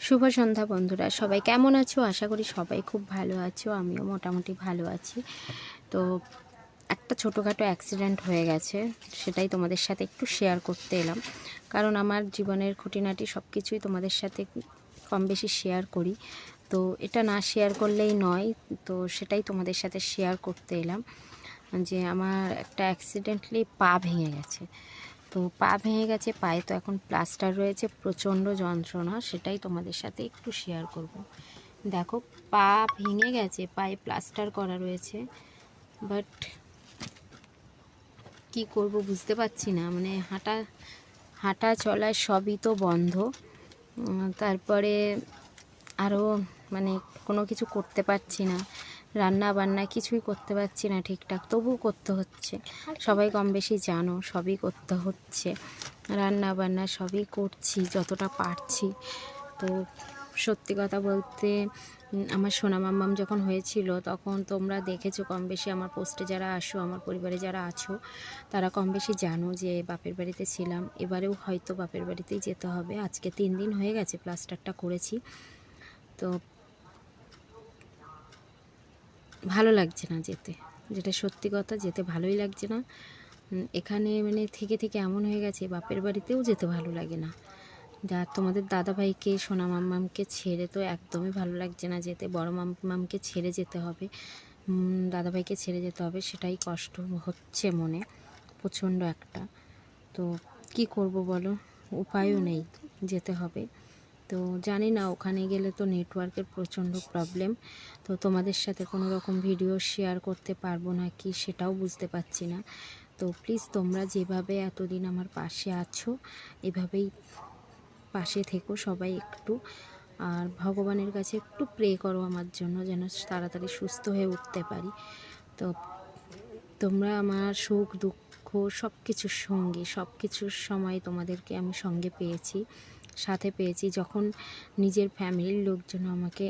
শুভ সন্ধ্যা বন্ধুরা, সবাই কেমন আছো? আশা করি সবাই খুব ভালো আছো, আমিও মোটামুটি ভালো আছি। তো একটা ছোটোখাটো অ্যাক্সিডেন্ট হয়ে গেছে, সেটাই তোমাদের সাথে একটু শেয়ার করতে এলাম। কারণ আমার জীবনের খুঁটিনাটি সব কিছুই তোমাদের সাথে কম বেশি শেয়ার করি। তো এটা না শেয়ার করলেই নয়, তো সেটাই তোমাদের সাথে শেয়ার করতে এলাম যে আমার একটা অ্যাক্সিডেন্টলি পা ভেঙে গেছে। তো পা ভেঙে গেছে, পায়ে তো এখন প্লাস্টার রয়েছে, প্রচণ্ড যন্ত্রণা, সেটাই তোমাদের সাথে একটু শেয়ার করব। দেখো, পা ভেঙে গেছে, পায়ে প্লাস্টার করা রয়েছে বাট কি করব বুঝতে পারছি না মানে হাঁটা হাঁটা চলা সবই তো বন্ধ তারপরে আরও মানে কোনো কিছু করতে পারছি না রান্না বান্না কিছুই করতে পারছি না ঠিকঠাক, তবুও করতে হচ্ছে। সবাই কম বেশি জানো, সবই করতে হচ্ছে। রান্না বান্না সবই করছি, যতটা পারছি। তো সত্যি কথা বলতে আমার সোনা মাম্মাম যখন হয়েছিল, তখন তোমরা দেখেছ কম বেশি আমার পোস্টে যারা আসো, আমার পরিবারে যারা আছো, তারা কম বেশি জানো যে বাপের বাড়িতে ছিলাম। এবারেও হয়তো বাপের বাড়িতেই যেতে হবে। আজকে তিন দিন হয়ে গেছে প্লাস্টারটা করেছি। তো ভালো লাগছে না যেতে। যেটা সত্যি কথা, যেতে ভালোই লাগছে না। এখানে মানে থেকে থেকে এমন হয়ে গেছে, বাপের বাড়িতেও যেতে ভালো লাগে না। যা তোমাদের দাদাভাইকে, সোনা মাম্মামকে ছেড়ে তো একদমই ভালো লাগছে না যেতে। বড় মাম্মামকে ছেড়ে যেতে হবে। দাদাভাইকে ছেড়ে যেতে হবে, সেটাই কষ্ট হচ্ছে মনে, প্রচণ্ড একটা। তো কি করব বলো? উপায়ও নেই, যেতে হবে। তো জানি না, ওখানে গেলে তো নেটওয়ার্কের প্রচণ্ড প্রবলেম তো তোমাদের সাথে কোনো রকম ভিডিও শেয়ার করতে পারব না কি সেটাও বুঝতে পারছি না। তো প্লিজ তোমরা যেভাবে এতদিন আমার পাশে আছো, এভাবেই পাশে থেকো সবাই একটু। আর ভগবানের কাছে একটু প্রে করো আমার জন্য যেন তাড়াতাড়ি সুস্থ হয়ে উঠতে পারি। তো তোমরা আমার সুখ, দুঃখ সব কিছুর সঙ্গে সব কিছুর সময় তোমাদেরকে আমি সঙ্গে পেয়েছি। সাথে পেয়েছি। যখন নিজের ফ্যামিলির লোকজন আমাকে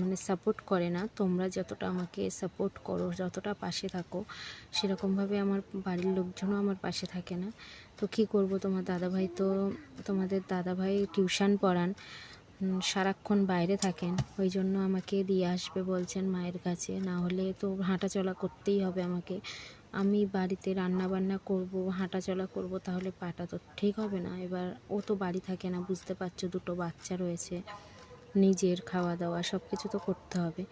মানে সাপোর্ট করে না, তোমরা যতটা আমাকে সাপোর্ট করো, যতটা পাশে থাকো, সেরকমভাবে আমার বাড়ির লোকজনও আমার পাশে থাকে না। তো কী করব? তোমার দাদাভাই তো, তোমাদের দাদাভাই টিউশন পড়ান সারাক্ষণ বাইরে থাকেন, ওই জন্য আমাকে দিয়ে আসবে বলছেন মায়ের কাছে। না হলে তো হাঁটা চলা করতেই হবে আমাকে। আমি বাড়িতে রান্না বান্না করব হাঁটা চলা করব, তাহলে পাটা তো ঠিক হবে না। এবার ও তো বাড়ি থাকে না, বুঝতে পারছ, দুটো বাচ্চা রয়েছে, নিজের খাওয়া দাওয়া সব কিছু তো করতে হবে।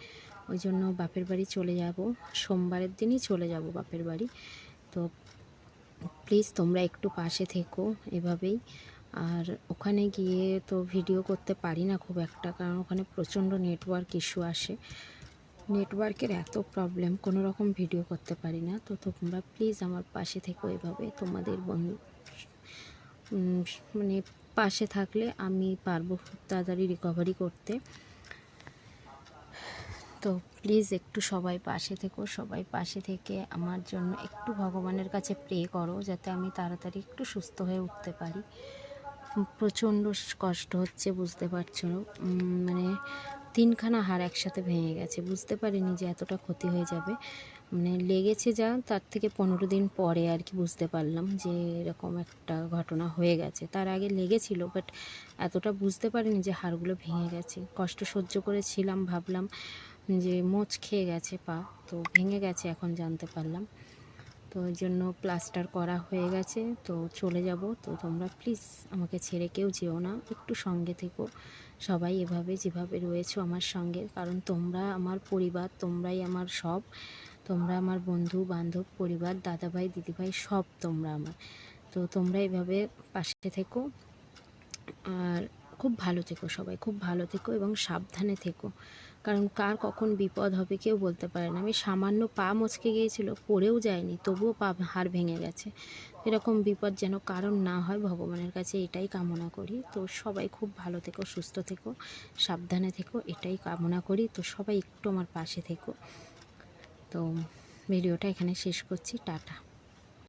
ওই জন্য বাপের বাড়ি চলে যাব, সোমবারের দিনই চলে যাব বাপের বাড়ি। তো প্লিজ তোমরা একটু পাশে থেকো এভাবেই। আর ওখানে গিয়ে তো ভিডিও করতে পারি না খুব একটা, কারণ ওখানে প্রচণ্ড নেটওয়ার্ক ইস্যু আসে। নেটওয়ার্কের এত প্রবলেম কোনো রকম ভিডিও করতে পারি না। তো তোমরা প্লিজ আমার পাশে থেকো এভাবে। তোমাদের বন্ধু মানে পাশে থাকলে আমি পারব খুব তাড়াতাড়ি রিকভারি করতে। তো প্লিজ একটু সবাই পাশে থেকো, সবাই পাশে থেকে আমার জন্য একটু ভগবানের কাছে প্রে করো, যাতে আমি তাড়াতাড়ি একটু সুস্থ হয়ে উঠতে পারি। প্রচণ্ড কষ্ট হচ্ছে, বুঝতে পারছ। মানে তিনখানা হাড় একসাথে ভেঙে গেছে। বুঝতে পারিনি যে এতটা ক্ষতি হয়ে যাবে। মানে লেগেছে যা, তার থেকে পনেরো দিন পরে আর কি বুঝতে পারলাম যে এরকম একটা ঘটনা হয়ে গেছে। তার আগে লেগেছিল বাট এতটা বুঝতে পারিনি যে হাড়গুলো ভেঙে গেছে। কষ্ট সহ্য করেছিলাম, ভাবলাম যে মোচ খেয়ে গেছে পা, তো ভেঙে গেছে, এখন জানতে পারলাম। তো ওই জন্য প্লাস্টার করা হয়ে গেছে। তো চলে যাব। তো তোমরা প্লিজ আমাকে ছেড়ে কেউ যেও না। একটু সঙ্গে থেকো। সবাই এভাবে যেভাবে রয়েছো আমার সঙ্গে। কারণ তোমরা আমার পরিবার, তোমরাই আমার সব। তোমরা আমার বন্ধু, বান্ধব, পরিবার, দাদাভাই, দিদিভাই, সব তোমরা আমার। তো তোমরা এভাবে পাশে থেকো। আর খুব ভালো থেকো সবাই। খুব ভালো থেকো এবং সাবধানে থেকো। কারণ কার কখন বিপদ হবে কেউ বলতে পারে না। আমি সামান্য পা মচকে গিয়েছিল, পড়েও যায়নি, তবুও পা হাড় ভেঙে গেছে। এরকম বিপদ যেন কারণ না হয়, ভগবানের কাছে এটাই কামনা করি। তো সবাই খুব ভালো থেকো, সুস্থ থেকো, সাবধানে থেকো, এটাই কামনা করি। তো সবাই একটু আমার পাশে থেকো। তো ভিডিওটা এখানে শেষ করছি, টাটা।